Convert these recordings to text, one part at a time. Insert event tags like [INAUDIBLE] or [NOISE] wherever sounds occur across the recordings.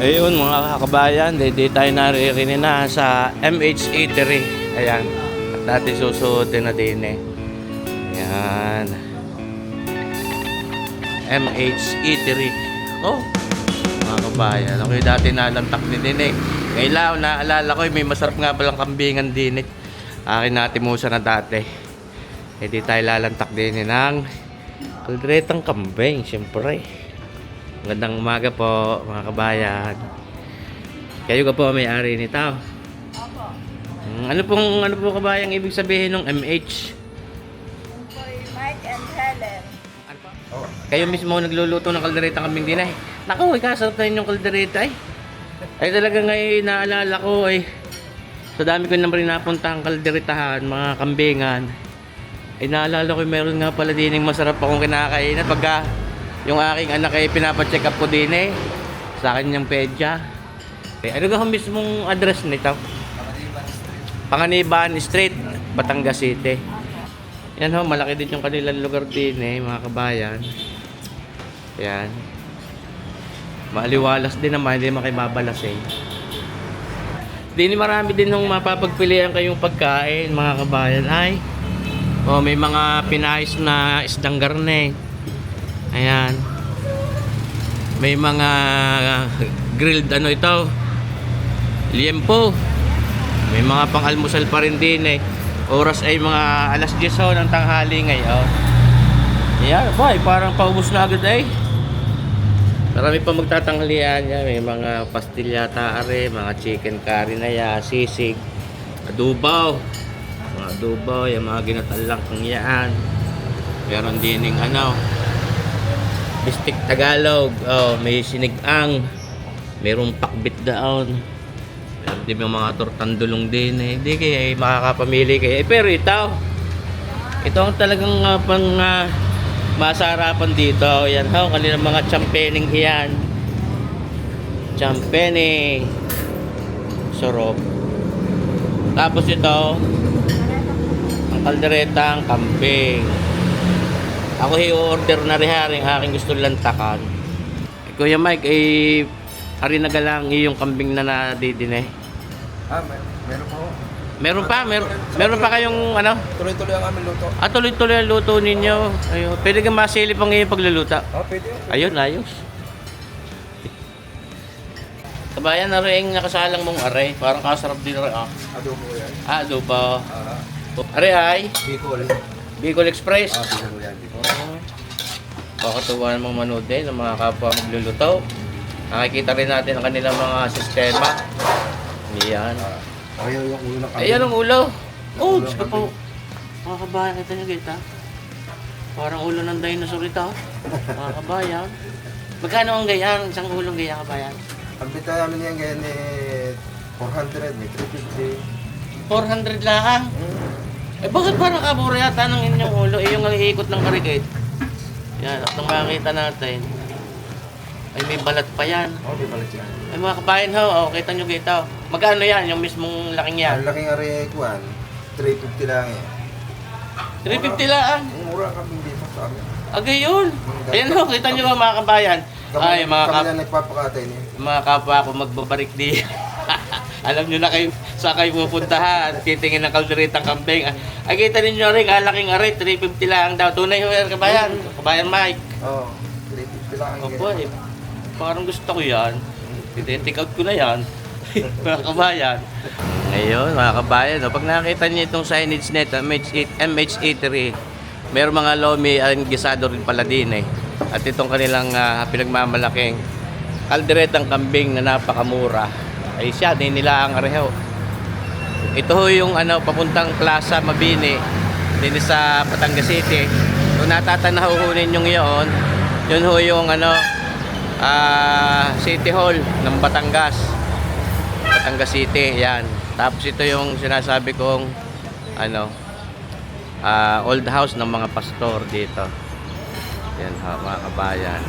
Ayun mga kabayan, di tayo naririnig na sa MH Eatery. Ayan. At natin susuotin na din eh. Ayan. MH Eatery. Oh, mga kabayan. Ako yung dati nalantak ni din eh. Ngayon naalala ko, eh, may masarap nga palang kambingan din eh. Akin natin musa na dati. Eh di tayo lalantak din eh ng kalderetang kambing, siyempre. Magandang umaga po, mga kabayan. Kayo ka po may-ari nito. Mm, Ano pong ano po kabayang ibig sabihin ng MH? Boy Mike and Helen. Kayo mismo nagluluto ng kaldereta kambing din ay. Naku, ay kasarap na yung kaldereta ay. Ay talaga ngayon naalala ko ay sa dami ko naman rin napunta ang kalderetahan, mga kambingan. Ay naalala ko meron nga pala din yung masarap akong kinakain at pagka yung aking anak ay pinapacheck up ko din eh sa akin yung pedya. Eh, ano ka mismong address nito? Panganiban Street, Batangas City. Yan ho, malaki din yung kanilang lugar din eh, mga kabayan. Yan. Maliwalas din naman, hindi makibabalas eh. Din marami din nung mapapagpilian kayong pagkain, mga kabayan. Ay, oh, may mga pinais na isdang garne. Ayan. May mga grilled ano ito. Liempo. May mga pang-almusal pa rin din eh. Oras ay mga alas 10 ho ng tanghali ngayon. Yan, boy, parang paubos na agad eh. Marami pa magtatanghalian yan. May mga pastilyata are, mga chicken curry na yan, sisig, adubaw. Mga adubaw, yung mga ginatalang kang yan. Meron din yung ano, bistik Tagalog. Oh, may sinigang. Merong pakbit daon. Meron din yung mga tortandulong din. Eh. Hindi kaya eh, makakapamili kayo. Eh, pero ito, ito ang talagang uh, pang uh, masarapan dito. Yan ho, kanilang mga champening iyan. Champene. Sarap. Tapos ito, ang kalderetang kambing. Ako i-order na rin aking gusto lantakan. Eh, Kuya Mike, eh, ari na galang yung kambing na nadidine. Ah, may, meron po. Meron pa, meron, meron pa kayong ano? Tuloy-tuloy ang aming luto. Ah, tuloy-tuloy ang luto ninyo. Ayun. Pwede kang masilip ang iyong pagluluto. Ah, pwede yun. Ayun, ayos. Kabayan na rin nakasalang mong aray. Parang kasarap din rin. Ah, Adobo yan. ah adobo. Ah, Aray ay, Bicol. Bicol Express. Ah, Bicol yan. Kakatuwa namang manood din ng mga kapwa magluluto. Nakikita rin natin ang kanilang mga sistema. Yan. Ah, ayaw yung ulo ng Ayan ang ulo. Oh, ko po. Mga kabayan, kita niyo kita. Parang ulo ng dinosaur ito. Mga kabayan. Magkano ang gayaan? Isang ulong gayaan kabayan? Ang bita namin yan ganyan eh 400, may 350. 400 lang. Eh bakit parang kabura yata ng inyong ulo? Eh yung iikot ng karikit. Yan, at nang makita natin. Ay may balat pa yan. Oh, di pala siya. Ay mga kabayan ho, oh, kita nyo kita. Magkano yan? Yung mismong laking yan? Ang laking ari kuan, 350 lang eh. 350 lang. Ang mura kami dito sa amin. Agay yun. Ayan ho, kita nyo ba mga kabayan? Kami, Ay mga kami kap na nagpapakatay niya. mga kapwa ako magbabarik di. [LAUGHS] Alam nyo na kayo saan kayo pupuntahan. Titingin ng kalderetang kambing. Ay kita ninyo rin, alaking aray, 350 lang daw. Tunay ho yan, kabayan. Kabayan Mike. Oo, oh, 350 lang ang Opo eh. Parang gusto ko yan. Titake out ko na yan. [LAUGHS] mga kabayan. Ngayon, mga kabayan, no, pag nakita niyo itong signage net, MH8, MH83, meron mga lomi ang gisado rin pala din eh. At itong kanilang ah, pinagmamalaking kalderetang kambing na napakamura ay siya, din nila ang areho. Ito ho yung ano, papuntang Plaza Mabini, din sa Batangas City. Kung natatanahuhunin yung yun, yun ho yung ano, ah, City Hall ng Batangas. Batangas City, yan. Tapos ito yung sinasabi kong ano, ah, old house ng mga pastor dito. Yan ha, mga kabayan.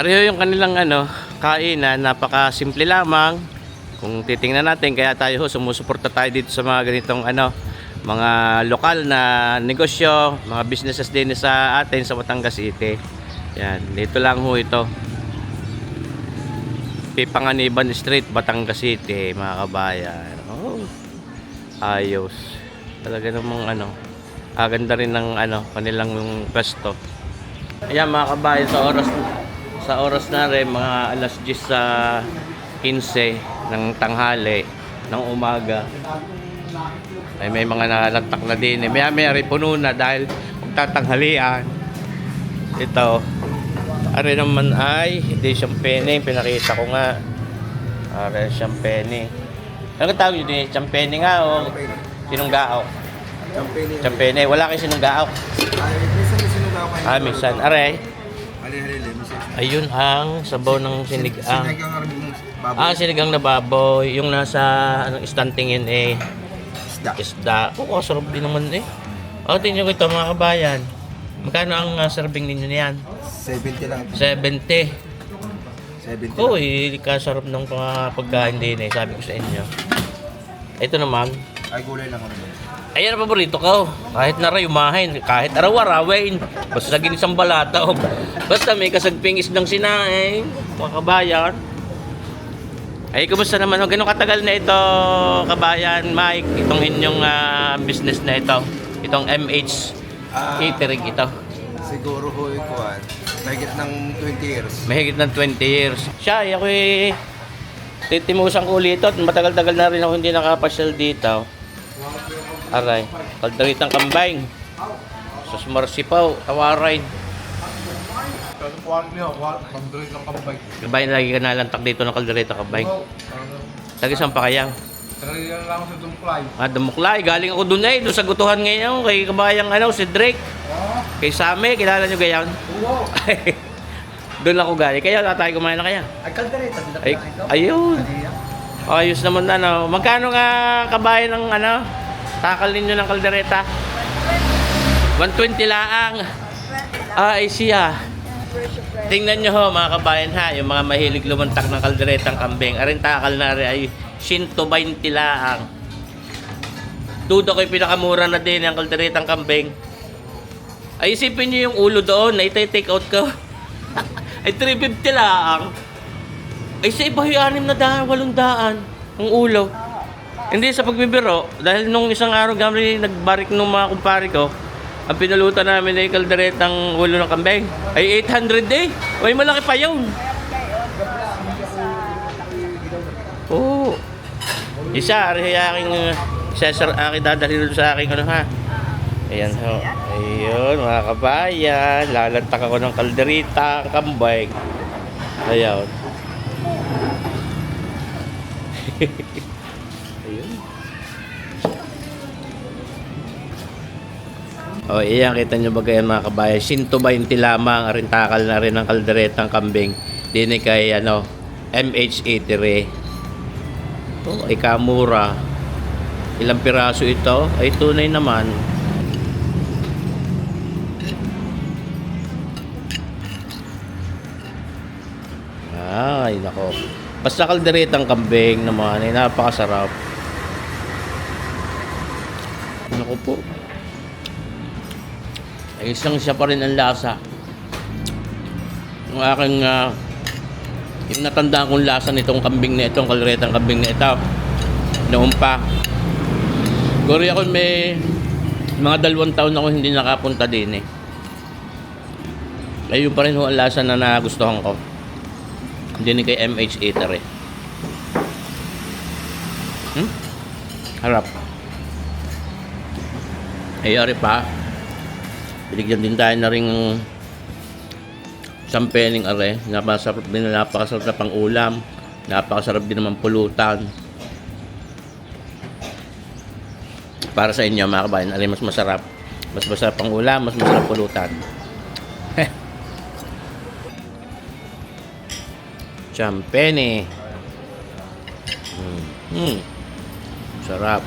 Ariyo yung kanilang ano, kainan, napaka-simple lamang. Kung titingnan natin, kaya tayo sumusuporta tayo dito sa mga ganitong ano, mga lokal na negosyo, mga businesses din sa atin sa Batangas City. Yan, dito lang ho ito. Pipanganiban Street, Batangas City, mga kabayan. Oh, ayos. Talaga namang ano, ah, ganda rin ng ano, kanilang yung pwesto. Ayan mga kabayan, sa oras sa oras na rin, mga alas 10 sa 15 ng tanghali, ng umaga. Ay may mga nalantak na din. eh. Maya maya puno na dahil magtatanghalian. Ito. Are naman ay hindi pene. Pinakita ko nga. Are pene. Ano ka tawag yun eh? Champene nga o sinunggao? Champagne. Champene. Wala kayo sinunggao. Ay, minsan may kayo. Ah, minsan. Minsan. Ayun ang sabaw ng sinig. Sinigang baboy. ah sinigang na baboy. Yung nasa anong istantingin eh. Isda. Isda. Oo, sarap din naman eh. O, tingnan ko ito mga kabayan. Magkano ang uh, serving ninyo niyan? 70 lang. 70. 70 Oo, lang. eh, kasarap ng mga pagkain din eh. Sabi ko sa inyo. Ito naman. Ay, gulay lang kami. Ayan ang paborito ko. Kahit na rayumahin, kahit araw-arawin. Basta ginisang balataw. Basta may kasagpingis ng sinaing. Mga kabayan. Ay, kumusta naman? O, Ganun katagal na ito, kabayan, Mike? Itong inyong ah, business na ito. Itong MH Ah. Catering ito. Siguro ho, ikuan. Mahigit ng 20 years. Mahigit ng 20 years. Siya, ay ako eh, titimusan ko ulit ito. at Matagal-tagal na rin ako hindi nakapasyal dito. Aray, kaldaritang kambay. Sus marsipaw, tawaray. Kasi kuwan niyo, kuwan. Pagdulit ng kambay. Kabay na lagi ka nalantak dito ng kaldarita kambay. ano, Tagisan pa kaya? Talagang lang sa dumplay. Ah, Damuklay. Galing ako doon eh. Doon sa gutuhan ngayon. Kay kabayang ano, si Drake. Kay Same. Kilala nyo gayon? Oo. [LAUGHS] doon ako galing. Kaya wala tayo kumain na kaya. Ay, kaldereta. Ay, ayun. Ayos naman na, no? Magkano nga kabayan ng ano? Takal ninyo ng kaldereta? 120 laang. 20 lang. Ay, siya. Tingnan nyo ho, mga kabayan ha, yung mga mahilig lumantak ng kalderetang kambing. Arin takal na rin ay 120 laang. Dudo ko yung pinakamura na din ang kalderetang kambing. Ay, isipin nyo yung ulo doon na iti-take out ko. [LAUGHS] ay, 350 laang. Ay, sa iba yung anim na daan, walong daan. Ang ulo. Hindi sa pagbibiro, dahil nung isang araw kami nagbarik nung mga kumpare ko, ang pinulutan namin ay kalderetang ulo ng kambing. Ay 800 eh. Ay malaki pa yun. Oo. Isa, ari aking Cesar, aking dadalhin sa aking ano ha. Ayan ho. Ayun, mga kabayan. Lalantak ako ng kalderita, kambay. Ayun. [LAUGHS] O, iyan, kita nyo ba ganyan mga kabayan? 120 lamang, arintakal na rin ang kalderetang kambing. Dini kay, ano, MH83. Oh, ay kamura. Ilang piraso ito? Ay tunay naman. Ay, nako. Basta kalderetang kambing naman, ay napakasarap. Nako po. Isang siya pa rin ang lasa. Ang aking ah, yung natandaan kong lasa nitong kambing na ito, ang kalderetang kambing na ito. Noon pa. Siguro ako may mga dalawang taon ako hindi nakapunta din eh. Ayun pa rin ho ang lasa na nagustuhan ko. Hindi ni kay MH Eater eh. Hmm? Harap. Ayari pa. Binigyan din tayo na ring isang pening are. Napakasarap din, napakasarap na pang ulam. Napakasarap din naman pulutan. Para sa inyo mga kabayan, alin mas masarap. Mas masarap ang ulam, mas masarap pulutan. [LAUGHS] Champene. Mm. Mm. Sarap.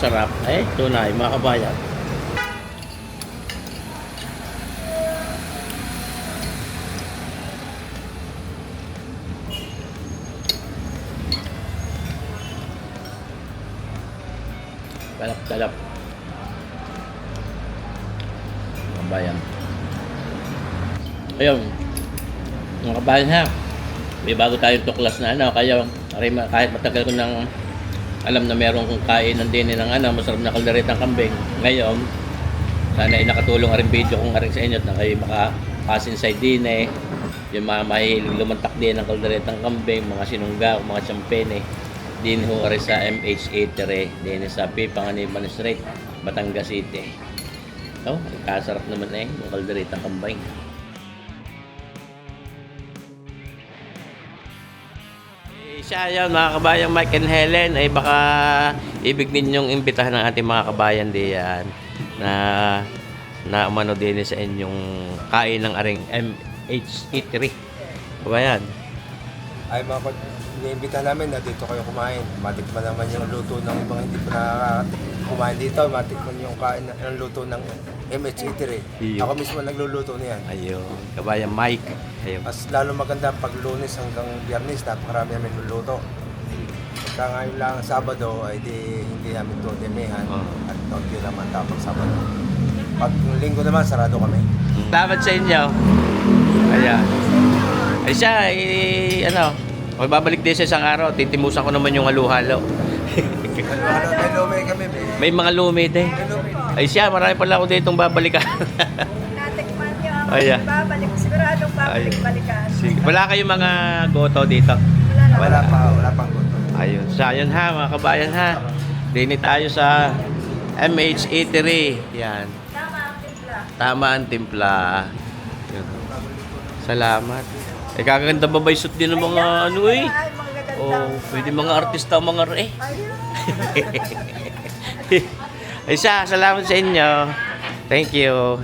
Napakasarap. Eh, tunay, mga kabayan. Mga kabayan. Ayun. Mga kabayan ha. May bago tayong tuklas na ano. Kaya kahit matagal ko nang alam na meron kong kainan din ng ano, masarap na kalderetang kambing. Ngayon, sana ay nakatulong rin video kong rin sa inyo na kayo maka-inside din eh. Yung mga mahilig lumantak din ng kalderetang kambing, mga sinungga, mga champene. Din ho rin sa MH83, din sa P. Street, Batangas City. Oh, kasarap naman eh, yung kalderetang kambing. Siya yun, mga kabayan Mike and Helen, ay baka ibig ninyong imbitahan ng ating mga kabayan diyan na na umano din sa inyong kain ng aring MH83. Kabayan. Ay mga iniimbita namin na dito kayo kumain. Matikman naman yung luto ng ibang hindi pa kumain dito. Matikman yung kain ng, ng luto ng MH83. Iyo. Ako mismo nagluluto niyan. Ayun, kabayan Mike. Ayun. Mas lalo maganda pag lunes hanggang biyernes, napakarami namin luluto. Pagka ngayon lang Sabado, ay di, hindi namin ito demihan. Oo. At konti naman tapos Sabado. Pag linggo naman, sarado kami. Salamat sa inyo. Ayan. Ay siya, eh, ano, magbabalik din sa isang araw, titimusan ko naman yung halo-halo. May lume kami. May, May mga lumi din. lume. Ay siya, marami pala ako ditong babalikan. Natikman niyo ang Ayan. babalik. Siguradong babalik-balikan. Sige. Wala kayong mga goto dito. Wala. Wala pa, wala pang gusto. Ayun. So, ayun ha, mga kabayan ha. Dini tayo sa MH83. Yan. Tama ang timpla. Tama ang timpla. Salamat. Eh, kaganda ba ba yung suit din ng mga ano eh? Oh, pwede mga artista ang mga eh. Ay siya, [LAUGHS] salamat sa inyo. Thank you.